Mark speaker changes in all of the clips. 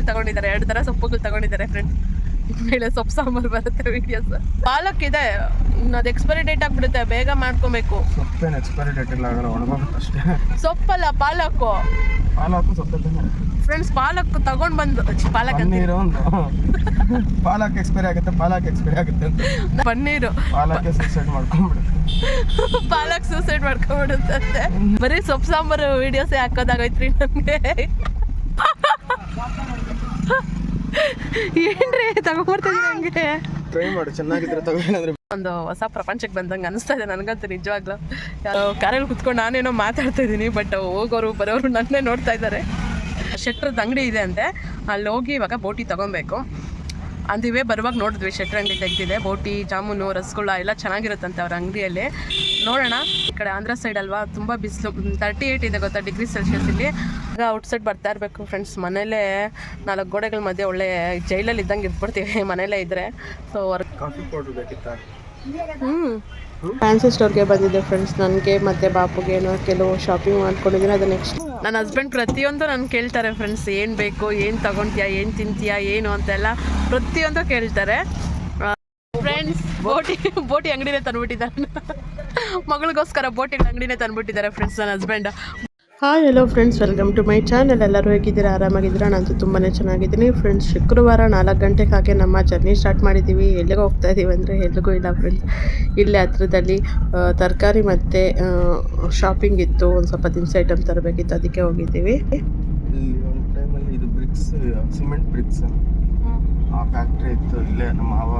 Speaker 1: ಸೊಪ್ಪುಗಳು ತಗೊಂಡಿದ್ದಾರೆ. ಎರಡು ಥರ ಸೊಪ್ಪುಗಳು ತಗೊಂಡಿದ್ದಾರೆ ಫ್ರೆಂಡ್ಸ್ ಮೇಲೆ ಸೊಪ್ಪು ಸಾಂಬಾರು ಬರುತ್ತೆ ವೀಡಿಯೋಸ್ ಪಾಲಕ್ ಇದೆ ಅದು ಎಕ್ಸ್ಪೈರಿ ಡೇಟ್ ಆಗ್ಬಿಡುತ್ತೆ. ಬೇಗ ಮಾಡ್ಕೊಬೇಕು.
Speaker 2: ಸೊಪ್ಪೇನು ಎಕ್ಸ್ಪೈರಿ ಡೇಟ್ ಇಲ್ಲ ಆಗಲ್ಲ ಒಣಗೋಗುತ್ತೆ ಅಷ್ಟೇ.
Speaker 1: ಸೊಪ್ಪಲ್ಲ ಪಾಲಕ್ಕು.
Speaker 2: ಪಾಲಕು ಸೊಪ್ಪೇ
Speaker 1: ಫ್ರೆಂಡ್ಸ್ ಪಾಲಕ್ ತಗೊಂಡ್ ಬಂದು ಪಾಲಕ್
Speaker 2: ಒಂದು. ಪಾಲಕ್ ಎಕ್ಸ್ಪೈರಿ ಆಗುತ್ತೆ ಪಾಲಕ್ ಎಕ್ಸ್ಪೈರಿ ಆಗುತ್ತೆ ಅಂತ.
Speaker 1: ಪನ್ನೀರು.
Speaker 2: ಪಾಲಕ್ಕೆ ಸೂಸೈಡ್ ಮಾಡ್ಕೊಂಡ್ಬಿಡುತ್ತೆ.
Speaker 1: ಪಾಲಕ್ ಸೂಸೈಡ್ ಮಾಡ್ಕೊಂಡ್ಬಿಡುತ್ತೆ ಬರೀ ಸೊಪ್ಪು ಸಾಂಬಾರು ವಿಡಿಯೋಸೇ ಹಾಕೋದಾಗೈತ್ರಿ ನಮಗೆ. ಏನ್ರಿ ತಗೊಂಡ್ಬರ್ತಿದ್ರೆ ಹಂಗೆ?
Speaker 2: ಟ್ರೈ ಮಾಡು ಚೆನ್ನಾಗಿದ್ರೆ ತಗೊಂಡ್ರೆ
Speaker 1: ಒಂದು ಹೊಸ ಪ್ರಪಂಚಕ್ಕೆ ಬಂದಂಗೆ ಅನಿಸ್ತಾ ಇದೆ ನನಗಂತೂ ನಿಜವಾಗ್ಲೂ. ಯಾರೋ ಕಾರಲ್ಲಿ ಕುತ್ಕೊಂಡು ನಾನೇನೋ ಮಾತಾಡ್ತಾ ಇದ್ದೀನಿ ಬಟ್ ಹೋಗೋರು ಬರೋರು ನನ್ನೇ ನೋಡ್ತಾ ಇದ್ದಾರೆ. ಶೆಟ್ರದ್ದು ಅಂಗಡಿ ಇದೆ ಅಂತೆ. ಅಲ್ಲಿ ಹೋಗಿ ಇವಾಗ ಬೋಟಿ ತೊಗೊಬೇಕು. ಅಂದಿವೇ, ಬರುವಾಗ ನೋಡಿದ್ವಿ ಶೆಟ್ರ್ ಅಂಗಡಿ ತೆಗ್ದಿದೆ, ಬೋಟಿ, ಜಾಮೂನು, ರಸಗುಳ್ಳ ಎಲ್ಲ ಚೆನ್ನಾಗಿರುತ್ತಂತೆ ಅವ್ರ ಅಂಗಡಿಯಲ್ಲಿ. ನೋಡೋಣ, ಈ ಕಡೆ ಆಂಧ್ರ ಸೈಡ್ ಅಲ್ವಾ, ತುಂಬ ಬಿಸಿಲು ತರ್ಟಿ ಏಯ್ಟ್ ಇದೆ ಗೊತ್ತಾ ಡಿಗ್ರಿ ಸೆಲ್ಸಿಯಸ್ ಇಲ್ಲಿ. ಔಟ್ ಸೈಡ್ ಬರ್ತಾ ಇರಬೇಕು ಫ್ರೆಂಡ್ಸ್ ಮನೇಲೇ ನಾಲ್ಕು ಗೋಡೆಗಳ ಮಧ್ಯೆ ಒಳ್ಳೆ ಜೈಲಲ್ಲಿ ಇದ್ದಂಗೆ ಇಟ್ಬಿಡ್ತೀವಿ, ಮನೇಲೇ ಇದ್ದರೆ ಸೊ
Speaker 2: ಕಾಫಿ ಪೌಡ್ರ್ ಬೇಕಿತ್ತ?
Speaker 1: ಫ್ಯಾನ್ಸಿ ಸ್ಟೋರ್ಗೆ ಬಂದಿದ್ದೆ ಫ್ರೆಂಡ್ಸ್ ನನಗೆ ಮತ್ತೆ ಬಾಪುಗೆ ಏನೋ ಕೆಲವು ಶಾಪಿಂಗ್ ಮಾಡ್ಕೊಂಡಿದ್ದೀನಿ. ಅದು ನೆಕ್ಸ್ಟ್ ನನ್ನ ಹಸ್ಬೆಂಡ್ ಪ್ರತಿಯೊಂದು ನಾನು ಕೇಳ್ತಾರೆ ಫ್ರೆಂಡ್ಸ್ ಏನು ಬೇಕು, ಏನು ತಗೊತೀಯಾ ಏನು ತಿಂತೀಯಾ, ಏನು ಅಂತೆಲ್ಲ ಪ್ರತಿಯೊಂದು ಕೇಳ್ತಾರೆ. ಫ್ರೆಂಡ್ಸ್ ಬೋಟಿ ಬೋಟಿ ಅಂಗಡಿನೇ ತಂದುಬಿಟ್ಟಿದ್ದಾರೆ. ಮಗಳಿಗೋಸ್ಕರ ಬೋಟಿ ಅಂಗಡಿನೇ ತಂದುಬಿಟ್ಟಿದ್ದಾರೆ ಫ್ರೆಂಡ್ಸ್ ನನ್ನ husband hi hello friends welcome to my channel ಎಲ್ಲರೂ ಹೇಗಿದ್ದೀರಾ? ಆರಾಮಾಗಿದ್ದೀರಾ? ನಾನು ತುಂಬಾ ಚೆನ್ನಾಗಿದ್ದೀನಿ. ಫ್ರೆಂಡ್ಸ್ ಶುಕ್ರವಾರ ನಾಲ್ಕು ಗಂಟೆಗೆ ಹಾಗೆ ನಮ್ಮ ಜರ್ನಿ ಸ್ಟಾರ್ಟ್ ಮಾಡಿದ್ದೀವಿ. ಎಲ್ಲಿಗೆ ಹೋಗ್ತಾ ಇದ್ದೀವಿ ಅಂದರೆ ಎಲ್ಲಿಗೂ ಇಲ್ಲ ಫ್ರೆಂಡ್ಸ್ ಇಲ್ಲೇ ಹತ್ರದಲ್ಲಿ ತರಕಾರಿ ಮತ್ತು ಶಾಪಿಂಗ್ ಇತ್ತು. ಒಂದು ಸ್ವಲ್ಪ ದಿನಸಿ ಐಟಮ್ ತರಬೇಕಿತ್ತು. ಅದಕ್ಕೆ ಹೋಗಿದ್ದೀವಿ.
Speaker 2: ಇಲ್ಲಿ ಒಂದು ಟೈಮಲ್ಲಿ ಇದು ಬ್ರಿಕ್ಸ್ ಸಿಮೆಂಟ್ ಬ್ರಿಕ್ಸ್ ಆ ಫ್ಯಾಕ್ಟ್ರಿ ಇತ್ತು. ಇಲ್ಲೇ ನಮ್ಮ ಮಾವ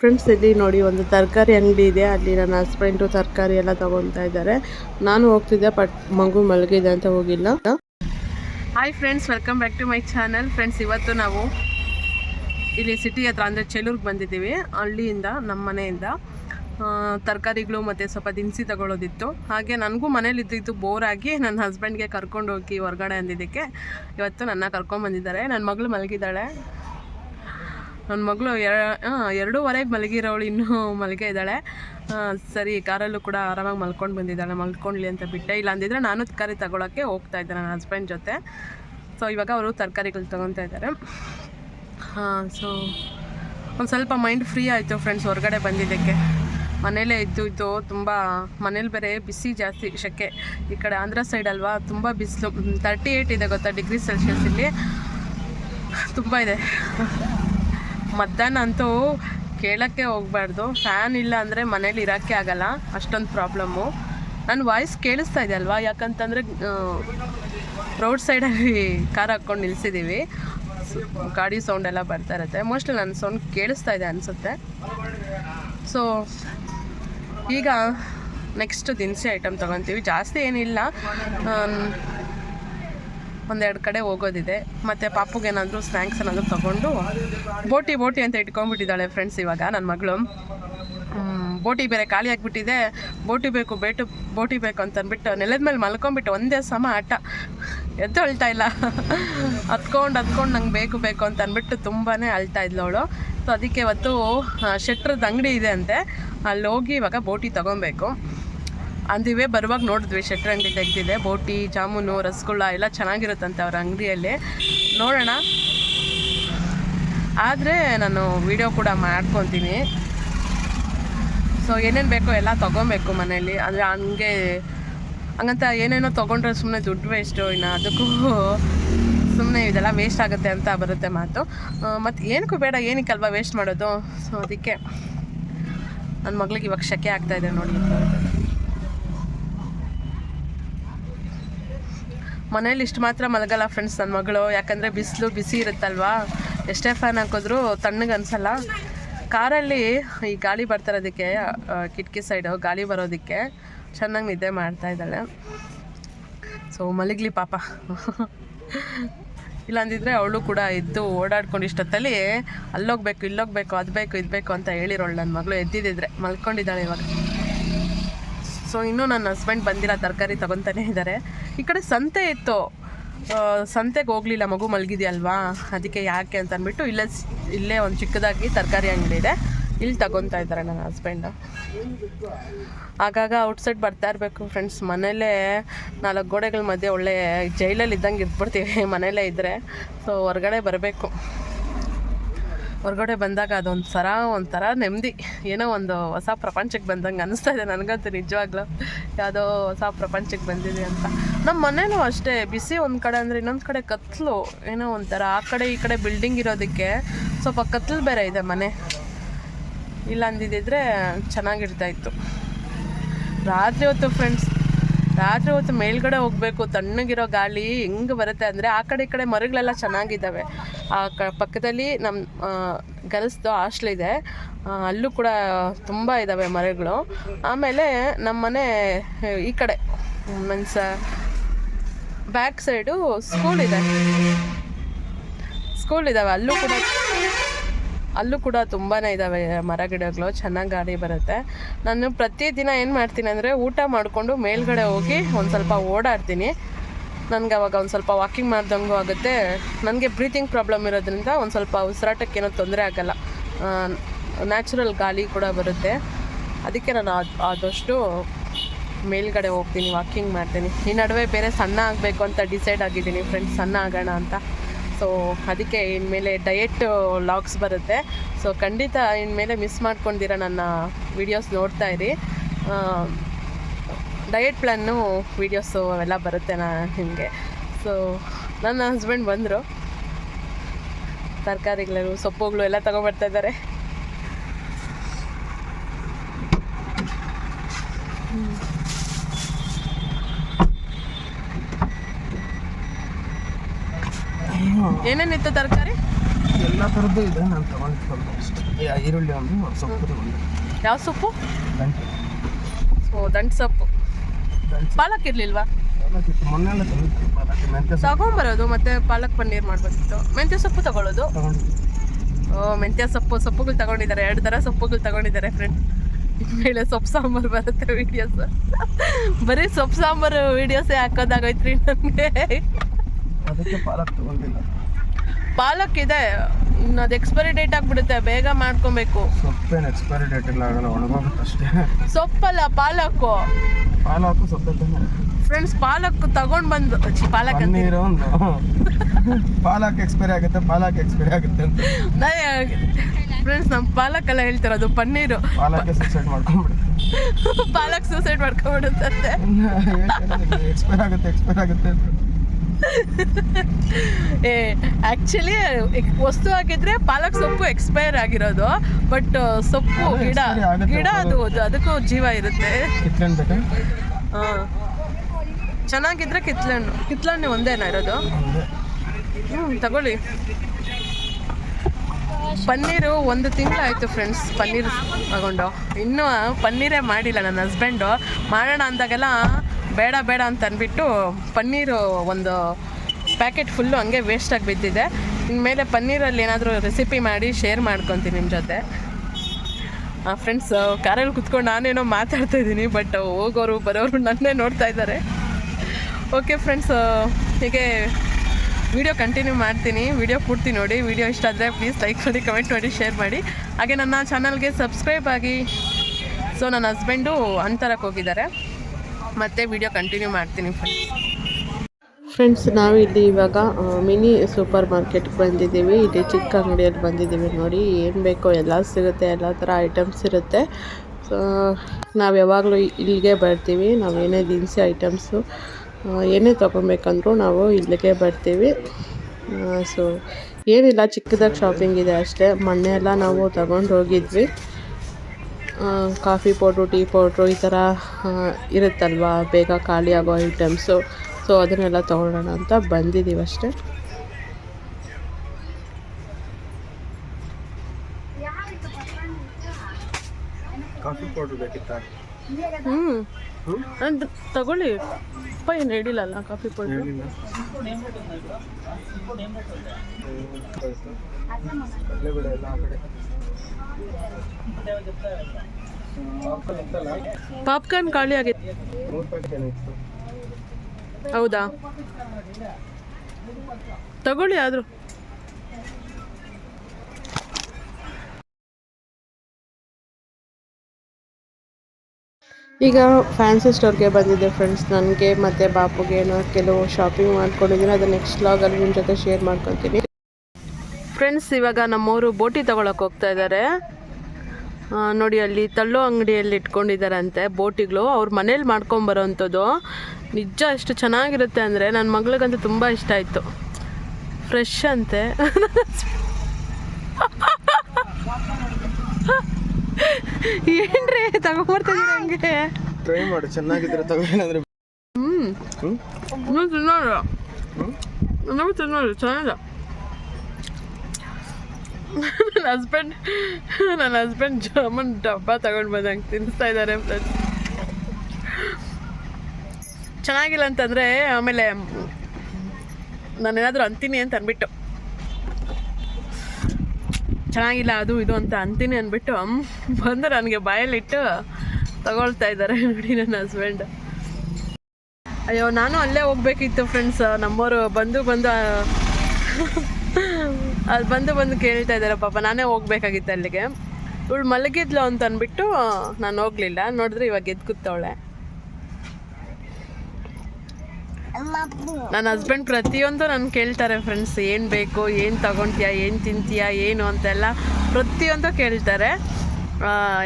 Speaker 1: ಫ್ರೆಂಡ್ಸ್ ಇಲ್ಲಿ ನೋಡಿ ಒಂದು ತರಕಾರಿ ಅಂಗಡಿ ಇದೆ. ಅಲ್ಲಿ ನನ್ನ ಹಸ್ಬೆಂಡು ತರಕಾರಿ ಎಲ್ಲ ತಗೊತಾ ಇದ್ದಾರೆ. ನಾನು ಹೋಗ್ತಿದ್ದೆ ಬಟ್ ಮಗು ಮಲಗಿದೆ ಅಂತ ಹೋಗಿಲ್ಲ. Hi friends welcome back to my channel friends ಇವತ್ತು ನಾವು ಇಲ್ಲಿ ಸಿಟಿ ಹತ್ರ ಅಂದರೆ ಚೆಲೂರ್ಗೆ ಬಂದಿದ್ದೀವಿ. ಹಳ್ಳಿಯಿಂದ, ನಮ್ಮ ಮನೆಯಿಂದ. ತರಕಾರಿಗಳು ಮತ್ತು ಸ್ವಲ್ಪ ದಿನಸಿ ತಗೊಳ್ಳೋದಿತ್ತು ಹಾಗೆ ನನಗೂ ಮನೇಲಿ ಇದ್ದಿದ್ದು ಬೋರ್ ಆಗಿ ನನ್ನ ಹಸ್ಬೆಂಡ್ಗೆ ಕರ್ಕೊಂಡು ಹೋಗಿ ಹೊರಗಡೆ ಅಂದಿದ್ದಕ್ಕೆ ಇವತ್ತು ನನ್ನ ಕರ್ಕೊಂಡ್ಬಂದಿದ್ದಾರೆ ನನ್ನ ಮಗಳು ಮಲಗಿದ್ದಾಳೆ. ನನ್ನ ಮಗಳು ಎರಡೂವರೆಗೆ ಮಲಗಿರೋಳು, ಇನ್ನೂ ಮಲಗೇ ಇದ್ದಾಳೆ. ಸರಿ, ಕಾರಲ್ಲೂ ಕೂಡ ಆರಾಮಾಗಿ ಮಲ್ಕೊಂಡು ಬಂದಿದ್ದಾಳೆ. ಮಲ್ಕೊಂಡ್ಲಿ ಅಂತ ಬಿಟ್ಟೆ. ಇಲ್ಲ ಅಂದಿದ್ರೆ ನಾನು ತರಕಾರಿ ತಗೊಳಕ್ಕೆ ಹೋಗ್ತಾ ಇದ್ದೆ ನನ್ನ ಹಸ್ಬೆಂಡ್ ಜೊತೆ. ಸೊ ಇವಾಗ ಅವರು ತರಕಾರಿಗಳು ತೊಗೊತಾ ಇದ್ದಾರೆ. ಹಾಂ ಸೊ ಒಂದು ಸ್ವಲ್ಪ ಮೈಂಡ್ ಫ್ರೀ ಆಯಿತು ಫ್ರೆಂಡ್ಸ್ ಹೊರಗಡೆ ಬಂದಿದ್ದಕ್ಕೆ. ಮನೇಲೇ ಇದ್ದು ಇದ್ದು, ತುಂಬ ಮನೇಲಿ ಬೇರೆ ಬಿಸಿ ಜಾಸ್ತಿ ಶೆಕೆ. ಈ ಕಡೆ ಆಂಧ್ರ ಸೈಡ್ ಅಲ್ವಾ, ತುಂಬ ಬಿಸಿಲು. ತರ್ಟಿ ಏಯ್ಟ್ ಇದೆ ಗೊತ್ತಾ ಡಿಗ್ರಿ ಸೆಲ್ಸಿಯಸ್ ಇಲ್ಲಿ. ತುಂಬ ಇದೆ. ಮಧ್ಯಾಹ್ನ ಅಂತೂ ಕೇಳೋಕ್ಕೆ ಹೋಗ್ಬಾರ್ದು. ಫ್ಯಾನ್ ಇಲ್ಲ ಅಂದರೆ ಮನೇಲಿ ಇರೋಕ್ಕೆ ಆಗಲ್ಲ. ಅಷ್ಟೊಂದು ಪ್ರಾಬ್ಲಮ್ಮು. ನನ್ನ ವಾಯ್ಸ್ ಕೇಳಿಸ್ತಾ ಇದೆ ಅಲ್ವಾ? ಯಾಕಂತಂದರೆ ರೋಡ್ ಸೈಡಲ್ಲಿ ಕಾರ್ ಹಾಕ್ಕೊಂಡು ನಿಲ್ಸಿದ್ದೀವಿ ಗಾಡಿ ಸೌಂಡ್ ಎಲ್ಲ ಬರ್ತಾ ಇರುತ್ತೆ. ಮೋಸ್ಟ್ಲಿ ನನ್ನ ಸೌಂಡ್ ಕೇಳಿಸ್ತಾ ಇದೆ ಅನಿಸುತ್ತೆ. ಸೊ ಈಗ ನೆಕ್ಸ್ಟ್ ದಿನಸಿ ಐಟಮ್ ತೊಗೊತೀವಿ. ಜಾಸ್ತಿ ಏನಿಲ್ಲ. ಒಂದೆರಡು ಕಡೆ ಹೋಗೋದಿದೆ. ಮತ್ತು ಪಾಪುಗೇನಾದರೂ ಸ್ನ್ಯಾಕ್ಸ್ ಏನಾದರೂ ತೊಗೊಂಡು ಬೋಟಿ ಬೋಟಿ ಅಂತ ಇಟ್ಕೊಂಡ್ಬಿಟ್ಟಿದ್ದಾಳೆ ಫ್ರೆಂಡ್ಸ್ ಇವಾಗ ನನ್ನ ಮಗಳು. ಬೋಟಿ ಬೇರೆ ಖಾಲಿ ಆಗಿಬಿಟ್ಟಿದೆ. ಬೋಟಿ ಬೇಕು, ಬೇಟು, ಬೋಟಿ ಬೇಕು ಅಂತ ನೆಲದ ಮೇಲೆ ಮಲ್ಕೊಂಡ್ಬಿಟ್ಟು ಒಂದೇ ಸಮ ಆಟ. ಎದ್ದು ಅಳ್ತಾ ಇಲ್ಲ. ಹತ್ಕೊಂಡು ಹತ್ಕೊಂಡು ನಂಗೆ ಬೇಕು ಬೇಕು ಅಂತ ಅಂದ್ಬಿಟ್ಟು ತುಂಬಾ ಅಳ್ತಾ ಅವಳು. ಸೊ ಅದಕ್ಕೆ ಇವತ್ತು ಶೆಟ್ರದ್ದು ಅಂಗಡಿ ಇದೆ ಅಂತೆ. ಅಲ್ಲಿ ಹೋಗಿ ಇವಾಗ ಬೋಟಿ ತೊಗೊಬೇಕು ಅಂದಿವೇ, ಬರುವಾಗ ನೋಡಿದ್ವಿ ಶೆಟ್ರ್ ಅಂಗಡಿ ತೆಗ್ದಿದೆ, ಬೋಟಿ, ಜಾಮೂನು, ರಸಗುಳ್ಳ ಎಲ್ಲ ಚೆನ್ನಾಗಿರುತ್ತಂತೆ ಅವ್ರ ಅಂಗಡಿಯಲ್ಲಿ. ನೋಡೋಣ. ಆದರೆ ನಾನು ವಿಡಿಯೋ ಕೂಡ ಮಾಡ್ಕೊತೀನಿ. ಸೊ ಏನೇನು ಬೇಕೋ ಎಲ್ಲ ತೊಗೊಬೇಕು ಮನೇಲಿ. ಅಂದರೆ ಹಂಗೆ, ಹಂಗಂತ ಏನೇನೋ ತೊಗೊಂಡ್ರೆ ಸುಮ್ಮನೆ ದುಡ್ಡು ವೇಸ್ಟು ಇನ್ನು ಅದಕ್ಕೂ ಸುಮ್ಮನೆ ಇದೆಲ್ಲ ವೇಸ್ಟ್ ಆಗುತ್ತೆ ಅಂತ ಬರುತ್ತೆ ಮಾತು. ಮತ್ತು ಏನಕ್ಕೂ ಬೇಡ ಏನಕ್ಕಲ್ವಾ ವೇಸ್ಟ್ ಮಾಡೋದು? ಸೊ ಅದಕ್ಕೆ ನನ್ನ ಮಗಳಿಗೆ ಇವಾಗ ಶೆಕೆ ಆಗ್ತಾಯಿದೆ ನೋಡಿ ಮನೇಲಿ ಇಷ್ಟು ಮಾತ್ರ ಮಲಗಲ್ಲ ಫ್ರೆಂಡ್ಸ್ ನನ್ನ ಮಗಳು. ಯಾಕಂದರೆ ಬಿಸಿಲು ಬಿಸಿ ಇರುತ್ತಲ್ವಾ? ಎಷ್ಟೇ ಫ್ಯಾನ್ ಹಾಕಿದ್ರು ತಣ್ಣಗೆ ಅನಿಸಲ್ಲ. ಕಾರಲ್ಲಿ ಈ ಗಾಳಿ ಬರ್ತಾ ಇರೋದಕ್ಕೆ ಆ, ಕಿಟಕಿ ಸೈಡು ಗಾಳಿ ಬರೋದಕ್ಕೆ ಚೆನ್ನಾಗಿ ನಿದ್ದೆ ಮಾಡ್ತಾ ಇದ್ದಾಳೆ. ಸೊ ಮಲಗಲಿ ಪಾಪ. ಇಲ್ಲಾಂದಿದ್ರೆ ಅವಳು ಕೂಡ ಇದ್ದು ಓಡಾಡ್ಕೊಂಡು ಇಷ್ಟೊತ್ತಲ್ಲಿ ಅಲ್ಲೋಗ್ಬೇಕು ಇಲ್ಲೋಗ್ಬೇಕು ಅದು ಬೇಕು ಇದು ಬೇಕು ಅಂತ ಹೇಳಿರೋಳು ನನ್ನ ಮಗಳು. ಎದ್ದಿದ್ದಿದ್ರೆ ಮಲ್ಕೊಂಡಿದ್ದಾಳೆ ಇವಾಗ. ಸೊ ಇನ್ನೂ ನನ್ನ ಹಸ್ಬೆಂಡ್ ಬಂದಿರೋ ತರಕಾರಿ ತಗೊತಾನೆ ಇದ್ದಾರೆ ಈ ಕಡೆ ಸಂತೆ ಇತ್ತು. ಸಂತೆಗೆ ಹೋಗ್ಲಿಲ್ಲ, ಮಗು ಮಲಗಿದೆಯಲ್ವಾ? ಅದಕ್ಕೆ ಯಾಕೆ ಅಂತ ಅಂದ್ಬಿಟ್ಟು ಇಲ್ಲೇ ಇಲ್ಲೇ ಒಂದು ಚಿಕ್ಕದಾಗಿ ತರಕಾರಿ ಅಂಗಡಿ ಇದೆ. ಇಲ್ಲಿ ತಗೊತಾ ಇದ್ದಾರೆ ನನ್ನ ಹಸ್ಬೆಂಡು ಆಗಾಗ ಔಟ್ಸೈಡ್ ಬರ್ತಾ ಇರಬೇಕು ಫ್ರೆಂಡ್ಸ್ ಮನೇಲೇ ನಾಲ್ಕು ಗೋಡೆಗಳ ಮಧ್ಯೆ ಒಳ್ಳೆ ಜೈಲಲ್ಲಿ ಇದ್ದಂಗೆ ಇದ್ಬಿಡ್ತೀವಿ, ಮನೇಲೇ ಇದ್ದರೆ ಸೊ ಹೊರಗಡೆ ಬರಬೇಕು. ಹೊರಗಡೆ ಬಂದಾಗ ಅದೊಂಥರ ಒಂಥರ ನೆಮ್ಮದಿ. ಏನೋ ಒಂದು ಹೊಸ ಪ್ರಪಂಚಕ್ಕೆ ಬಂದಂಗೆ ಅನಿಸ್ತಾ ಇದೆ ನನಗಂತೂ ನಿಜವಾಗ್ಲೂ. ಯಾವುದೋ ಹೊಸ ಪ್ರಪಂಚಕ್ಕೆ ಬಂದಿದೆ ಅಂತ. ನಮ್ಮ ಮನೇಲೂ ಅಷ್ಟೇ, ಬಿಸಿ ಒಂದು ಕಡೆ ಅಂದರೆ ಇನ್ನೊಂದು ಕಡೆ ಕತ್ಲು. ಏನೋ ಒಂಥರ ಆ ಕಡೆ ಈ ಕಡೆ ಬಿಲ್ಡಿಂಗ್ ಇರೋದಕ್ಕೆ ಸ್ವಲ್ಪ ಕತ್ತಲು ಬೇರೆ ಇದೆ ಮನೆ. ಇಲ್ಲ ಅಂದಿದ್ದಿದ್ರೆ ಚೆನ್ನಾಗಿರ್ತಾಯಿತ್ತು ರಾತ್ರಿ ಹೊತ್ತು ಫ್ರೆಂಡ್ಸ್ ರಾತ್ರಿ ಹೊತ್ತು ಮೇಲ್ಗಡೆ ಹೋಗಬೇಕು, ತಣ್ಣಗಿರೋ ಗಾಳಿ ಹೆಂಗೆ ಬರುತ್ತೆ ಅಂದರೆ ಆ ಕಡೆ ಈ ಕಡೆ ಮರಗಳೆಲ್ಲ ಚೆನ್ನಾಗಿದ್ದಾವೆ ಆ ಕ, ಪಕ್ಕದಲ್ಲಿ ನಮ್ಮ ಗರ್ಲ್ಸ್ದು ಹಾಸ್ಟ್ಲ್ ಇದೆ. ಅಲ್ಲೂ ಕೂಡ ತುಂಬ ಇದ್ದಾವೆ ಮರಗಳು. ಆಮೇಲೆ ನಮ್ಮ ಮನೆ, ಈ ಕಡೆ, ಮೀನ್ಸ್, ಬ್ಯಾಕ್ ಸೈಡು ಸ್ಕೂಲ್ ಇದೆ. ಸ್ಕೂಲ್ ಇದ್ದಾವೆ ಅಲ್ಲೂ ಕೂಡ ಅಲ್ಲೂ ಕೂಡ ತುಂಬಾ ಇದ್ದಾವೆ ಮರ ಗಿಡಗಳು, ಚೆನ್ನಾಗಿ ಗಾಳಿ ಬರುತ್ತೆ. ನಾನು ಪ್ರತಿದಿನ ಏನು ಮಾಡ್ತೀನಿ ಅಂದರೆ ಊಟ ಮಾಡಿಕೊಂಡು ಮೇಲ್ಗಡೆ ಹೋಗಿ ಒಂದು ಸ್ವಲ್ಪ ಓಡಾಡ್ತೀನಿ. ನನಗೆ ಅವಾಗ ಒಂದು ಸ್ವಲ್ಪ ವಾಕಿಂಗ್ ಮಾಡ್ದಂಗೂ ಆಗುತ್ತೆ. ನನಗೆ ಬ್ರೀತಿಂಗ್ ಪ್ರಾಬ್ಲಮ್ ಇರೋದ್ರಿಂದ ಒಂದು ಸ್ವಲ್ಪ ಉಸಿರಾಟಕ್ಕೆ ಏನೋ ತೊಂದರೆ ಆಗಲ್ಲ. ನ್ಯಾಚುರಲ್ ಗಾಳಿ ಕೂಡ ಬರುತ್ತೆ. ಅದಕ್ಕೆ ನಾನು ಆದ್- ಆದಷ್ಟು ಮೇಲ್ಗಡೆ ಹೋಗ್ತೀನಿ ವಾಕಿಂಗ್ ಮಾಡ್ತೀನಿ. ಈ ನಡುವೆ ಬೇರೆ ಸಣ್ಣ ಆಗಬೇಕು ಅಂತ ಡಿಸೈಡ್ ಆಗಿದ್ದೀನಿ ಫ್ರೆಂಡ್ಸ್ ಸಣ್ಣ ಆಗೋಣ ಅಂತ. ಸೊ ಅದಕ್ಕೆ ಇನ್ಮೇಲೆ ಡಯೆಟ್ ಲಾಗ್ಸ್ ಬರುತ್ತೆ. ಸೊ ಖಂಡಿತ ಇನ್ಮೇಲೆ ಮಿಸ್ ಮಾಡ್ಕೊಂಡಿರ ನನ್ನ ವೀಡಿಯೋಸ್ ನೋಡ್ತಾ ಇರಿ. ಡಯೆಟ್ ಪ್ಲ್ಯಾನು ವೀಡಿಯೋಸು ಅವೆಲ್ಲ ಬರುತ್ತೆ ನಾ ನಿಮಗೆ. ಸೊ ನನ್ನ ಹಸ್ಬೆಂಡ್ ಬಂದರು. ತರಕಾರಿಗಳು, ಸೊಪ್ಪುಗಳು ಎಲ್ಲ ತೊಗೊಬರ್ತಾ ಇದ್ದಾರೆ. ಏನೇನಿತ್ತು ತರಕಾರಿ?
Speaker 2: ಎಲ್ಲ ಥರದ್ದು ಇದೆ ನಾನು ಅಷ್ಟೇ. ಯಾ- ಈರುಳ್ಳಿ ಒಂದು ಸೊಪ್ಪು ತಗೊಂಡೆ
Speaker 1: ಯಾವ ಸೊಪ್ಪು?
Speaker 2: ಗಂಟೆ.
Speaker 1: ಓ ದಂಟು ಸೊಪ್ಪು. ಪಾಲಕ್ ಇರಲಿಲ್ವಾ?
Speaker 2: ಪಾಲಕ್ಕಿತ್ತು ಮೊನ್ನೆ ಎಲ್ಲ ತಂದಿತ್ತು ಪಾಲಕ್. ಮೆಂತ್ಯ
Speaker 1: ತಗೊಂಬರೋದು ಮತ್ತೆ ಪಾಲಕ್ ಪನ್ನೀರ್ ಮಾಡ್ಬೇಕಿತ್ತು. ಮೆಂತ್ಯ ಸೊಪ್ಪು ತಗೊಳ್ಳೋದು ಓ ಮೆಂತ್ಯ ಸೊಪ್ಪು ಸೊಪ್ಪುಗಳು ತಗೊಂಡಿದ್ದಾರೆ. ಎರಡು ಥರ ಸೊಪ್ಪುಗಳು ತಗೊಂಡಿದ್ದಾರೆ ಫ್ರೆಂಡ್ ಮೇಲೆ ಸೊಪ್ಪು ಸಾಂಬಾರು ಬರುತ್ತೆ ವಿಡಿಯೋಸ್ ಬರೀ ಸೊಪ್ಪು ಸಾಂಬಾರು ವೀಡಿಯೋಸೇ ಹಾಕೋದಾಗೈತ್ರಿ ನಮಗೆ.
Speaker 2: ಅದಕ್ಕೆ ಪಾಲಕ್ ತಗೊಂಡಿಲ್ಲ.
Speaker 1: ಪಾಲಕ್ ಇದೆ. ಇನ್ನು ಅದು ಎಕ್ಸ್ಪೈರಿ ಡೇಟ್ ಆಗಿಬಿಡುತ್ತೆ ಬೇಗ ಮಾಡ್ಕೊಬೇಕು.
Speaker 2: ಸೊಪ್ಪೇನು ಎಕ್ಸ್ಪೈರಿ ಡೇಟ್ ಇಲ್ಲ ಆಗಲ್ಲ ಒಣಗೋಗುತ್ತೆ ಅಷ್ಟೇ.
Speaker 1: ಸೊಪ್ಪಲ್ಲ ಪಾಲಕ್ಕು?
Speaker 2: ಪಾಲಕು ಸೊಪ್ಪೆ ತಾನೆ
Speaker 1: ಫ್ರೆಂಡ್ಸ್ ಪಾಲಕ್ ತಗೊಂಡ್ ಬಂದು ಛಿ, ಪಾಲಕ್ ಅಂತ
Speaker 2: ಪನ್ನೀರು ಒಂದು ಪಾಲಕ್ ಎಕ್ಸ್ಪೈರಿ ಆಗುತ್ತೆ ಪಾಲಕ್ ಎಕ್ಸ್ಪೈರಿ ಆಗುತ್ತೆ ಅಂತ.
Speaker 1: ಫ್ರೆಂಡ್ಸ್ ನಮ್ಮ ಪಾಲಕ್ ಎಲ್ಲ ಅದು ಪನ್ನೀರು.
Speaker 2: ಪಾಲಕ್ಕೆ ಸುಸೈಡ್ ಮಾಡ್ಕೊಂಡ್ಬಿಡುತ್ತೆ.
Speaker 1: ಪಾಲಕ್ ಸೂಸೈಡ್ ಮಾಡ್ಕೊಂಡ್ಬಿಡುತ್ತೆ
Speaker 2: ಎಕ್ಸ್ಪೈರ್ ಆಗುತ್ತೆ ಎಕ್ಸ್ಪೈರ್ ಆಗುತ್ತೆ ಅಂತ.
Speaker 1: ಏ ಆಕ್ಚುಲಿ ವಸ್ತು ಹಾಕಿದ್ರೆ ಪಾಲಕ್ ಸೊಪ್ಪು ಎಕ್ಸ್ಪೈರ್ ಆಗಿರೋದು ಬಟ್ ಸೊಪ್ಪು ಗಿಡ ಗಿಡ ಅದು ಅದು- ಅದಕ್ಕೂ ಜೀವ ಇರುತ್ತೆ. ಹಾಂ ಚೆನ್ನಾಗಿದ್ರೆ ಕಿತ್ಲಣ್ಣು ಕಿತ್ಲಣ್ಣು ಒಂದೇನಾ ಇರೋದು. ಹ್ಞೂ ತಗೊಳ್ಳಿ. ಪನ್ನೀರು ಒಂದು ತಿಂಗಳಾಯಿತು ಫ್ರೆಂಡ್ಸ್ ಪನ್ನೀರ್ ತಗೊಂಡು. ಇನ್ನೂ ಪನ್ನೀರೇ ಮಾಡಿಲ್ಲ ನನ್ನ ಹಸ್ಬೆಂಡು ಮಾಡೋಣ ಅಂದಾಗೆಲ್ಲ ಬೇಡ ಬೇಡ ಅಂತ ಅಂದ್ಬಿಟ್ಟು ಪನ್ನೀರು ಒಂದು ಪ್ಯಾಕೆಟ್ ಫುಲ್ಲು ಹಂಗೆ ವೇಸ್ಟಾಗಿ ಬಿದ್ದಿದೆ. ಇನ್ಮೇಲೆ ಪನ್ನೀರಲ್ಲಿ ಏನಾದರೂ ರೆಸಿಪಿ ಮಾಡಿ ಶೇರ್ ಮಾಡ್ಕೊತೀನಿ ನಿಮ್ಮ ಜೊತೆ. ಫ್ರೆಂಡ್ಸ್ ಕಾರಲ್ಲಿ ಕುತ್ಕೊಂಡು ನಾನೇನೋ ಮಾತಾಡ್ತಾ ಇದ್ದೀನಿ ಬಟ್ ಹೋಗೋರು, ಬರೋರು ನನ್ನೇ ನೋಡ್ತಾ ಇದ್ದಾರೆ. ಓಕೆ ಫ್ರೆಂಡ್ಸ್ ಹೀಗೆ ವಿಡಿಯೋ ಕಂಟಿನ್ಯೂ ಮಾಡ್ತೀನಿ. ವಿಡಿಯೋ ಪೂರ್ತಿ ನೋಡಿ. ವಿಡಿಯೋ ಇಷ್ಟ ಆದರೆ ಪ್ಲೀಸ್ ಲೈಕ್ ಮಾಡಿ ಕಮೆಂಟ್ ಮಾಡಿ ಶೇರ್ ಮಾಡಿ. ಹಾಗೆ ನನ್ನ ಚಾನಲ್ಗೆ ಸಬ್ಸ್ಕ್ರೈಬ್ ಆಗಿ. ಸೊ ನನ್ನ ಹಸ್ಬೆಂಡು ಅಂತರಕ್ಕೆ ಹೋಗಿದ್ದಾರೆ. ಮತ್ತೆ ವಿಡಿಯೋ ಕಂಟಿನ್ಯೂ ಮಾಡ್ತೀನಿ ಫ್ರೆಂಡ್ಸ್ ನಾವು ಇಲ್ಲಿ ಇವಾಗ ಮಿನಿ ಸೂಪರ್ ಮಾರ್ಕೆಟ್ಗೆ ಬಂದಿದ್ದೀವಿ. ಇಲ್ಲಿ ಚಿಕ್ಕ ಅಂಗಡಿಯಲ್ಲಿ ಬಂದಿದ್ದೀವಿ ನೋಡಿ. ಏನು ಬೇಕೋ ಎಲ್ಲ ಸಿಗುತ್ತೆ, ಎಲ್ಲ ಥರ ಐಟಮ್ಸ್ ಇರುತ್ತೆ. ಸೊ ನಾವು ಯಾವಾಗಲೂ ಇಲ್ಲಿಗೆ ಬರ್ತೀವಿ. ನಾವು ಏನೇ ದಿನಸಿ ಐಟಮ್ಸು ಏನೇ ತೊಗೊಬೇಕಂದ್ರೂ ನಾವು ಇಲ್ಲಿಗೆ ಬರ್ತೀವಿ. ಸೊ ಏನಿಲ್ಲ, ಚಿಕ್ಕದಾಗಿ ಶಾಪಿಂಗ್ ಇದೆ ಅಷ್ಟೇ. ಮೊನ್ನೆ ಎಲ್ಲ ನಾವು ತಗೊಂಡು ಹೋಗಿದ್ವಿ ಕಾಫಿ ಪೌಡ್ರು ಟೀ ಪೌಡ್ರು ಈ ಥರ ಇರುತ್ತಲ್ವಾ? ಬೇಗ ಖಾಲಿಯಾಗೋ ಆಗೋ ಐಟಮ್ಸು ಸೊ ಅದನ್ನೆಲ್ಲ ತೊಗೊಳ್ಳೋಣ ಅಂತ ಬಂದಿದ್ದೀವಿ ಅಷ್ಟೇ.
Speaker 2: ಕಾಫಿ ಪೌಡರ್ ಬೇಕಿತ್ತಾ?
Speaker 1: ಹ್ಞೂ
Speaker 2: ಹ್ಞೂ
Speaker 1: ಅದು ತಗೊಳ್ಳಿ. ಅಪ್ಪ ಏನು ಹೇಳಿಲ್ಲಲ್ಲ ಕಾಫಿ ಪೌಡ್ರು?
Speaker 2: ಕಡಲೆಬೇಳೆ ಎಲ್ಲ
Speaker 1: ಪಾಪ್ಕಾರ್ನ್ ಖಾಲಿ
Speaker 2: ಆಗಿದೆ
Speaker 1: ಹೌದಾ? ತಗೊಳ್ಳಿ ಆದರೂ. ಈಗ ಫ್ಯಾನ್ಸಿ ಸ್ಟೋರ್ಗೆ ಬಂದಿದ್ದೆ ಫ್ರೆಂಡ್ಸ್ ನನಗೆ ಮತ್ತು ಬಾಪುಗೆ ಏನೋ ಕೆಲವು ಶಾಪಿಂಗ್ ಮಾಡ್ಕೊಂಡಿದ್ದೀನಿ. ಅದು ನೆಕ್ಸ್ಟ್ ವ್ಲಾಗಲ್ಲಿ ನಿಮ್ಮ ಜೊತೆ ಶೇರ್ ಮಾಡ್ಕೊತೀನಿ. ಫ್ರೆಂಡ್ಸ್ ಇವಾಗ ನಮ್ಮವರು ಬೋಟಿ ತಗೊಳಕ್ಕೆ ಹೋಗ್ತಾ ಇದ್ದಾರೆ ನೋಡಿ ಅಲ್ಲಿ ತಳ್ಳೋ ಅಂಗಡಿಯಲ್ಲಿ ಇಟ್ಕೊಂಡಿದ್ದಾರಂತೆ ಬೋಟಿಗಳು. ಅವ್ರ ಮನೇಲಿ ಮಾಡ್ಕೊಂಬರೋವಂಥದ್ದು ನಿಜ ಎಷ್ಟು ಚೆನ್ನಾಗಿರುತ್ತೆ ಅಂದರೆ ನನ್ನ ಮಗಳಿಗಂತೂ ತುಂಬ ಇಷ್ಟ ಆಯಿತು. ಫ್ರೆಶ್ ಅಂತೆ. ಏನ್ರಿ ತಗೊಂಬರ್ತಿದ್ದೀರ ಹಂಗೆ?
Speaker 2: ಟ್ರೈ ಮಾಡು ಚೆನ್ನಾಗಿದ್ರೆ
Speaker 1: ಹ್ಮ್. ಇನ್ನೂ ತಿನ್ನೋದು
Speaker 2: ಹ್ಮ್
Speaker 1: ಇನ್ನೂ ತಿನ್ನೋದು ಚೆನ್ನಾಗಿದೆ ನನ್ನ ಹಸ್ಬೆಂಡ್ ನನ್ನ ಹಸ್ಬೆಂಡ್ ಜಾಮೂನ್ ಡಬ್ಬ ತಗೊಂಡು ಬಂದಂಗೆ ತಿನ್ನಿಸ್ತಾ ಇದ್ದಾರೆ ಫ್ರೆಂಡ್ಸ್ ಚೆನ್ನಾಗಿಲ್ಲ ಅಂತಂದರೆ ಆಮೇಲೆ ನಾನೇನಾದರೂ ಅಂತೀನಿ ಅಂತ ಅಂದ್ಬಿಟ್ಟು ಚೆನ್ನಾಗಿಲ್ಲ ಅದು ಇದು ಅಂತ ಅಂತೀನಿ ಅಂದ್ಬಿಟ್ಟು ಬಂದು ನನಗೆ ಬಾಯಲ್ಲಿಟ್ಟು ತಗೊಳ್ತಾ ಇದ್ದಾರೆ ನೋಡಿ ನನ್ನ ಹಸ್ಬೆಂಡ್ ಅಯ್ಯೋ, ನಾನು ಅಲ್ಲೇ ಹೋಗ್ಬೇಕಿತ್ತು ಫ್ರೆಂಡ್ಸ್ ನಮ್ಮವರು ಬಂದು ಬಂದು ಅಲ್ಲಿ ಬಂದು ಬಂದು ಕೇಳ್ತಾ ಇದ್ದಾರೆ ಪಾಪ, ನಾನೇ ಹೋಗ್ಬೇಕಾಗಿತ್ತು ಅಲ್ಲಿಗೆ. ಇವಳು ಮಲಗಿದ್ಲು ಅಂತ ಅಂದ್ಬಿಟ್ಟು, ನಾನು ಹೋಗ್ಲಿಲ್ಲ. ನೋಡಿದ್ರೆ ಇವಾಗ ಎದ್ದು ಕೂತವಳೆ ನನ್ನ ಹಸ್ಬೆಂಡ್ ಪ್ರತಿಯೊಂದು ನಾನು ಕೇಳ್ತಾರೆ ಫ್ರೆಂಡ್ಸ್ ಏನು ಬೇಕು, ಏನು ತಗೊಳ್ತೀಯಾ ಏನು ತಿಂತೀಯಾ, ಏನು ಅಂತೆಲ್ಲ ಪ್ರತಿಯೊಂದು ಕೇಳ್ತಾರೆ.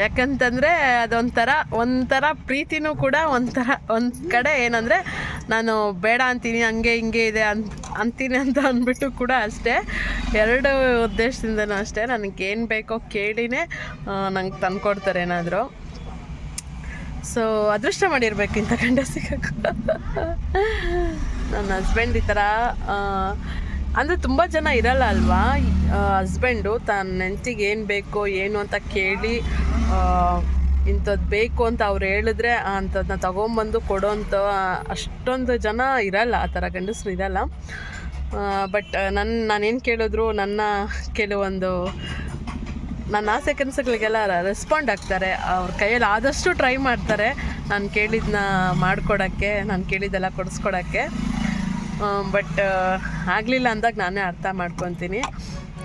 Speaker 1: ಯಾಕಂತಂದರೆ ಅದೊಂಥರ, ಒಂಥರ ಪ್ರೀತಿನೂ ಕೂಡ ಒಂಥರ, ಒಂದು ಕಡೆ ಏನಂದರೆ ನಾನು ಬೇಡ ಅಂತೀನಿ, ಹಂಗೆ ಹಿಂಗೆ ಇದೆ ಅಂತ ಅಂತೀನಿ ಅಂತ ಅಂದ್ಬಿಟ್ಟು ಕೂಡ ಅಷ್ಟೇ. ಎರಡು ಉದ್ದೇಶದಿಂದನೂ ಅಷ್ಟೇ. ನನಗೆ ಏನು ಬೇಕೋ ಕೇಳಿನೇ ನಂಗೆ ತಂದ್ಕೊಡ್ತಾರೆ ಏನಾದರೂ. ಸೊ ಅದೃಷ್ಟ ಮಾಡಿರ್ಬೇಕು ಇಂಥ ಗಂಡ ಸಿಗಕ್ಕೆ. ನನ್ನ ಹಸ್ಬೆಂಡ್ ಈ ಥರ ಅಂದರೆ ತುಂಬ ಜನ ಇರಲ್ಲ ಅಲ್ವಾ? ಹಸ್ಬೆಂಡು ತನ್ನ ಹೆಂಡ್ತಿಗೆ ಏನು ಬೇಕೋ, ಏನು ಅಂತ ಕೇಳಿ ಇಂಥದ್ದು ಬೇಕು ಅಂತ ಅವ್ರು ಹೇಳಿದ್ರೆ ಅಂಥದ್ದನ್ನ ತೊಗೊಂಬಂದು ಕೊಡೋಂಥ ಅಷ್ಟೊಂದು ಜನ ಇರಲ್ಲ ಆ ಥರ ಗಂಡಸರು ಇರಲ್ಲ. ಬಟ್ ನನ್ನ ನಾನೇನು ಕೇಳಿದ್ರು ನನ್ನ ಕೆಲವೊಂದು ನನ್ನ ಆಸೆ ಕನಸುಗಳಿಗೆಲ್ಲ ರೆಸ್ಪಾಂಡ್ ಆಗ್ತಾರೆ. ಅವ್ರ ಕೈಯಲ್ಲಿ ಆದಷ್ಟು ಟ್ರೈ ಮಾಡ್ತಾರೆ ನಾನು ಕೇಳಿದ್ನ ಮಾಡಿಕೊಡೋಕ್ಕೆ ನಾನು ಕೇಳಿದ್ದೆಲ್ಲ ಕೊಡಿಸ್ಕೊಡೋಕ್ಕೆ. ಬಟ್ ಆಗಲಿಲ್ಲ ಅಂದಾಗ ನಾನೇ ಅರ್ಥ ಮಾಡ್ಕೊತೀನಿ.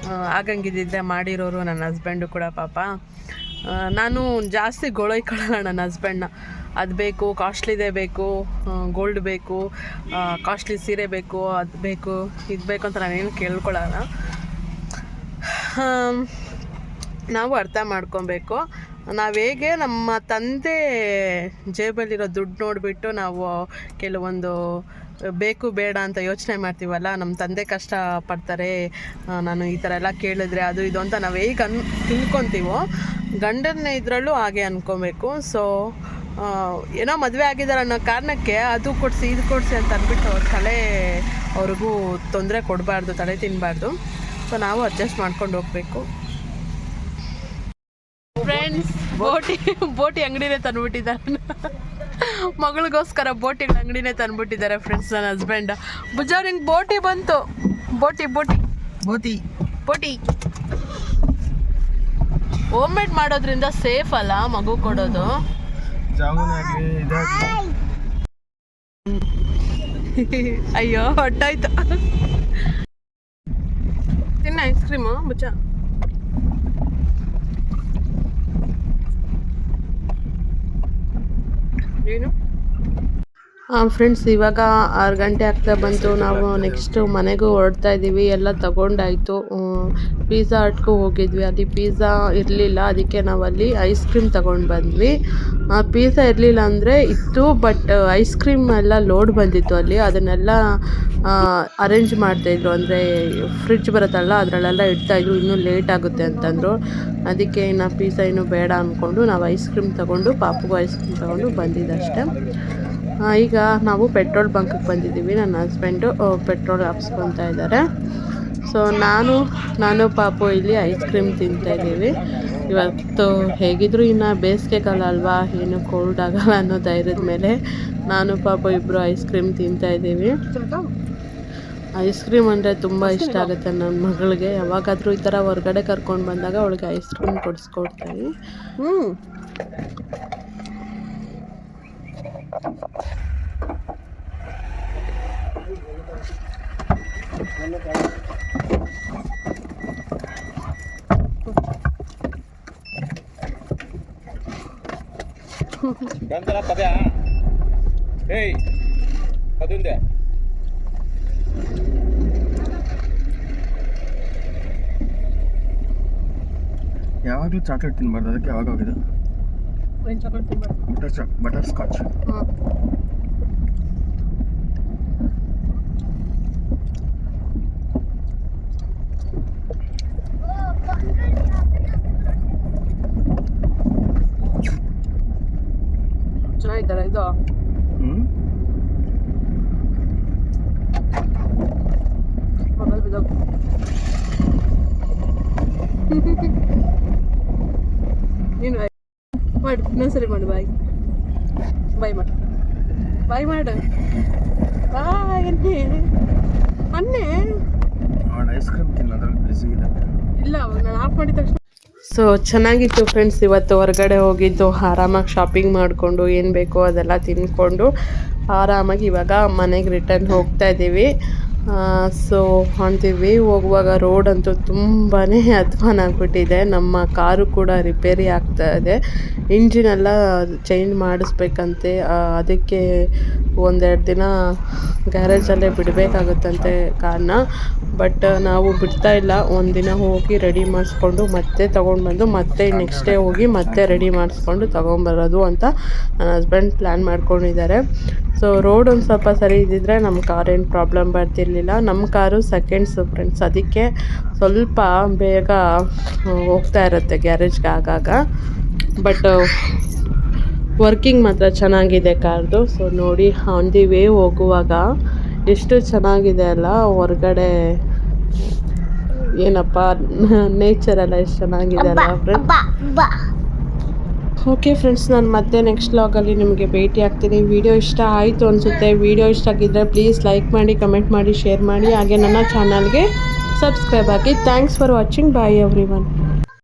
Speaker 1: ಆ, ಆಗಂಗಿದ್ದಿದ್ರೆ ಮಾಡಿರೋರು ನನ್ನ ಹಸ್ಬೆಂಡು ಕೂಡ ಪಾಪ. ನಾನು ಜಾಸ್ತಿ ಗೊಳೈಕೊಳ್ಳೋಣ ನನ್ನ ಹಸ್ಬೆಂಡ್ನ ಅದು ಬೇಕು ಕಾಸ್ಟ್ಲಿದೆ ಬೇಕು ಗೋಲ್ಡ್ ಬೇಕು ಕಾಸ್ಟ್ಲಿ ಸೀರೆ ಬೇಕು, ಅದು ಬೇಕು, ಇದು ಬೇಕು ಅಂತ ನಾನೇನು ಕೇಳ್ಕೊಳ್ಳೋಣ ನಾವು ಅರ್ಥ ಮಾಡ್ಕೊಬೇಕು. ನಾವು ಹೇಗೆ ನಮ್ಮ ತಂದೆ ಜೇಬಲ್ಲಿರೋ ದುಡ್ಡು ನೋಡಿಬಿಟ್ಟು ನಾವು ಕೆಲವೊಂದು ಬೇಕು, ಬೇಡ ಅಂತ ಯೋಚನೆ ಮಾಡ್ತೀವಲ್ಲ ನಮ್ಮ ತಂದೆ ಕಷ್ಟ ಪಡ್ತಾರೆ ನಾನು ಈ ಥರ ಎಲ್ಲ ಕೇಳಿದ್ರೆ ಅದು ಇದು ಅಂತ ನಾವು ಹೇಗೆ ಅನ್, ತಿಳ್ಕೊತೀವೋ ಗಂಡನ ಇದರಲ್ಲೂ ಹಾಗೆ ಅನ್ಕೊಬೇಕು. ಸೊ ಏನೋ ಮದುವೆ ಆಗಿದ್ದಾರೆ ಅನ್ನೋ ಕಾರಣಕ್ಕೆ ಅದು ಕೊಡಿಸಿ ಇದು ಕೊಡಿಸಿ ಅಂತ ಅಂದ್ಬಿಟ್ಟು ಅವ್ರ ತಲೆ ಅವ್ರಿಗೂ ತೊಂದರೆ ಕೊಡಬಾರ್ದು ತಲೆ ತಿನ್ನಬಾರ್ದು ಸೊ ನಾವು ಅಡ್ಜಸ್ಟ್ ಮಾಡ್ಕೊಂಡು ಹೋಗಬೇಕು. ಫ್ರೆಂಡ್ಸ್ ಬೋಟಿ ಬೋಟಿ ಅಂಗಡಿನೇ ತಂದ್ಬಿಟ್ಟಿದ್ದಾರೆ. ಮಗಳಿಗೋಸ್ಕರ ಬೋಟಿ ಅಂಗಡಿನೇ ತಂದ್ಬಿಟ್ಟಿದ್ದಾರೆ ಫ್ರೆಂಡ್ಸ್ ನನ್ನ ಹಸ್ಬೆಂಡ್ ಬುಜಾರ್ ಹಿಂಗೆ ಬೋಟಿ ಬಂತು. ಬೋಟಿ ಬೋಟಿ.
Speaker 2: ಬೋಟಿ.
Speaker 1: ಬೋಟಿ. ಹೋಮ್ ಮೇಡ್ ಮಾಡೋದ್ರಿಂದ ಸೇಫ್ ಅಲ್ಲ ಮಗು ಕೊಡೋದು. ಅಯ್ಯೋ ಹೊಟ್ಟಾಯ್ತು ತಿನ್ನ ಐಸ್ ಕ್ರೀಮು ಮುಚ್ಚ. ಏನು? ಫ್ರೆಂಡ್ಸ್ ಇವಾಗ ಆರು ಗಂಟೆ ಆಗ್ತಾ ಬಂತು. ನಾವು ನೆಕ್ಸ್ಟು ಮನೆಗೂ ಹೊರಡ್ತಾ ಇದ್ದೀವಿ ಎಲ್ಲ ತಗೊಂಡಾಯಿತು. ಪಿಝಾ ಹಟ್ಗೂ ಹೋಗಿದ್ವಿ. ಅಲ್ಲಿ ಪಿಝಾ ಇರಲಿಲ್ಲ. ಅದಕ್ಕೆ ನಾವು ಅಲ್ಲಿ ಐಸ್ ಕ್ರೀಮ್ ತಗೊಂಡು ಬಂದ್ವಿ. ಪಿಝಾ ಇರಲಿಲ್ಲ ಅಂದರೆ ಇತ್ತು ಬಟ್ ಐಸ್ ಕ್ರೀಮ್ ಎಲ್ಲ ಲೋಡ್ ಬಂದಿತ್ತು ಅಲ್ಲಿ. ಅದನ್ನೆಲ್ಲ ಅರೇಂಜ್ ಮಾಡ್ತಾಯಿದ್ರು ಅಂದರೆ ಫ್ರಿಡ್ಜ್ ಬರುತ್ತಲ್ಲ, ಅದರಲ್ಲೆಲ್ಲ ಇಡ್ತಾಯಿದ್ರು ಇನ್ನೂ ಲೇಟ್ ಆಗುತ್ತೆ ಅಂತಂದರು. ಅದಕ್ಕೆ ಇನ್ನು ಪಿಝಾ ಇನ್ನೂ ಬೇಡ ಅಂದ್ಕೊಂಡು ನಾವು ಐಸ್ ಕ್ರೀಮ್ ತಗೊಂಡು, ಪಾಪುಗೂ ಐಸ್ ಕ್ರೀಮ್ ತಗೊಂಡು ಬಂದಿದ್ದಷ್ಟೇ ಈಗ ನಾವು ಪೆಟ್ರೋಲ್ ಬಂಕಿಗೆ ಬಂದಿದ್ದೀವಿ. ನನ್ನ ಹಸ್ಬೆಂಡು ಪೆಟ್ರೋಲ್ ಹಾಕ್ಸ್ಕೊತಾ ಇದ್ದಾರೆ. ಸೊ ನಾನು ನಾನು ಪಾಪು ಇಲ್ಲಿ ಐಸ್ ಕ್ರೀಮ್ ತಿಂತಾಯಿದ್ದೀವಿ ಇವತ್ತು ಹೇಗಿದ್ರು ಇನ್ನು ಬೇಸಿಗೆಗಾಲ ಅಲ್ವಾ? ಏನು ಕೋಲ್ಡ್ ಆಗಲ್ಲ ಅನ್ನೋ ಧೈರ್ಯದ ಮೇಲೆ ನಾನು ಪಾಪು ಇಬ್ಬರು ಐಸ್ ಕ್ರೀಮ್ ತಿಂತಾಯಿದ್ದೀವಿ ಐಸ್ ಕ್ರೀಮ್ ಅಂದರೆ ತುಂಬ ಇಷ್ಟ ಆಗುತ್ತೆ ನನ್ನ ಮಗಳಿಗೆ. ಯಾವಾಗಾದರೂ ಈ ಥರ ಹೊರಗಡೆ ಕರ್ಕೊಂಡು ಬಂದಾಗ ಅವಳಿಗೆ ಐಸ್ ಕ್ರೀಮ್ ಕೊಡಿಸ್ಕೊಡ್ತೀನಿ. ಹ್ಞೂ
Speaker 2: ಗಂಧನ ಪದ ಏಯ್ ಅದೊಂದೇ ಯಾವಾಗಲೂ ಚಾಕ್ಲೇಟ್ ತಿನ್ಬಾರ್ದು ಅದಕ್ಕೆ ಯಾವಾಗ ಹೋಗಿದೆ
Speaker 1: ಏನು ಚಾಕ್ಲೇಟ್ ತಿನ್ಬಾರ್ದು
Speaker 2: ಬಟರ್ ಚಾ ಬಟರ್ ಸ್ಕಾಚ್
Speaker 1: ಹಾಂ ಚೆನ್ನಾಗಿದ್ದಾರೆ ಇದು
Speaker 2: ಹ್ಞೂ
Speaker 1: ಮೊಬೈಲ್ ಬಿದ್ದೋಗ್ತು ಇನ್ನೊಂದ್ಸರಿ ಮಾಡು ಬಾಯ್ ಬಾಯ್ ಮಾಡು. ಬಾಯ್ ಮಾಡು. ಬಾಯ್ ಅನ್ನೆ ಅನ್ನೆ
Speaker 2: ಐಸ್ ಕ್ರೀಮ್ ತಿನ್ನೋದ್ರಲ್ಲಿ ಬ್ಯುಸಿ ಇದೆ
Speaker 1: ಇಲ್ಲ ಅವಾಗ ನಾನು ಆಫ್ ಮಾಡಿದ ತಕ್ಷಣ. ಸೊ ಚೆನ್ನಾಗಿತ್ತು ಫ್ರೆಂಡ್ಸ್ ಇವತ್ತು ಹೊರಗಡೆ ಹೋಗಿದ್ದು ಆರಾಮಾಗಿ ಶಾಪಿಂಗ್ ಮಾಡಿಕೊಂಡು ಏನು ಬೇಕೋ ಅದೆಲ್ಲ ತಿನ್ಕೊಂಡು ಆರಾಮಾಗಿ ಇವಾಗ ಮನೆಗೆ ರಿಟರ್ನ್ ಹೋಗ್ತಾ ಇದ್ದೀವಿ ಸೊ ಅಂತೀವಿ ಹೋಗುವಾಗ ರೋಡ್ ಅಂತೂ ತುಂಬಾ ಅಧ್ವಾನ ಆಗಿಬಿಟ್ಟಿದೆ. ನಮ್ಮ ಕಾರು ಕೂಡ ರಿಪೇರಿ ಆಗ್ತಾ ಇದೆ. ಇಂಜಿನ್ ಎಲ್ಲ ಚೇಂಜ್ ಮಾಡಿಸ್ಬೇಕಂತೆ. ಅದಕ್ಕೆ ಒಂದೆರಡು ದಿನ ಗ್ಯಾರೇಜಲ್ಲೇ ಬಿಡಬೇಕಾಗುತ್ತಂತೆ ಕಾರನ್ನ. ಬಟ್ ನಾವು ಬಿಡ್ತಾ ಇಲ್ಲ. ಒಂದಿನ ಹೋಗಿ ರೆಡಿ ಮಾಡಿಸ್ಕೊಂಡು ಮತ್ತೆ ತೊಗೊಂಡು ಬಂದು, ಮತ್ತೆ ನೆಕ್ಸ್ಟ್ ಡೇ ಹೋಗಿ ಮತ್ತೆ ರೆಡಿ ಮಾಡಿಸ್ಕೊಂಡು ತೊಗೊಂಬರೋದು ಅಂತ ನನ್ನ ಹಸ್ಬೆಂಡ್ ಪ್ಲ್ಯಾನ್ ಮಾಡ್ಕೊಂಡಿದ್ದಾರೆ. ಸೊ ರೋಡ್ ಒಂದು ಸ್ವಲ್ಪ ಸರಿ ಇದ್ದಿದ್ರೆ ನಮ್ಮ ಕಾರೇನು ಪ್ರಾಬ್ಲಮ್ ಪ್ರಾಬ್ಲಮ್ ಬರ್ತಿರ್ಲಿಲ್ಲ ನಮ್ಮ ಕಾರು ಸೆಕೆಂಡ್ಸು ಫ್ರೆಂಡ್ಸ್ ಅದಕ್ಕೆ ಸ್ವಲ್ಪ ಬೇಗ ಹೋಗ್ತಾ ಇರುತ್ತೆ ಗ್ಯಾರೇಜ್ಗೆ ಆಗಾಗ. ಬಟ್ ವರ್ಕಿಂಗ್ ಮಾತ್ರ ಚೆನ್ನಾಗಿದೆ ಕಾರ್ದು. ಸೊ ನೋಡಿ ಆನ್ ದಿ ವೇ ಹೋಗುವಾಗ ಎಷ್ಟು ಚೆನ್ನಾಗಿದೆ ಅಲ್ಲ ಹೊರಗಡೆ ಏನಪ್ಪ ನೇಚರ್ ಎಲ್ಲ ಎಷ್ಟು ಚೆನ್ನಾಗಿದೆ ಅಲ್ಲ ಫ್ರೆಂಡ್ಸ್ ಓಕೆ ಫ್ರೆಂಡ್ಸ್ ನಾನು ಮತ್ತೆ ನೆಕ್ಸ್ಟ್ ಲಾಗಲ್ಲಿ ನಿಮಗೆ ಭೇಟಿ ಆಗ್ತೀನಿ. ವಿಡಿಯೋ ಇಷ್ಟ ಆಯಿತು ಅನಿಸುತ್ತೆ ವಿಡಿಯೋ ಇಷ್ಟ ಆಗಿದ್ದರೆ ಪ್ಲೀಸ್ ಲೈಕ್ ಮಾಡಿ ಕಮೆಂಟ್ ಮಾಡಿ ಶೇರ್ ಮಾಡಿ, ಹಾಗೆ ನನ್ನ ಚಾನಲ್ಗೆ ಸಬ್ಸ್ಕ್ರೈಬ್ ಆಗಿ. Thanks for watching bye everyone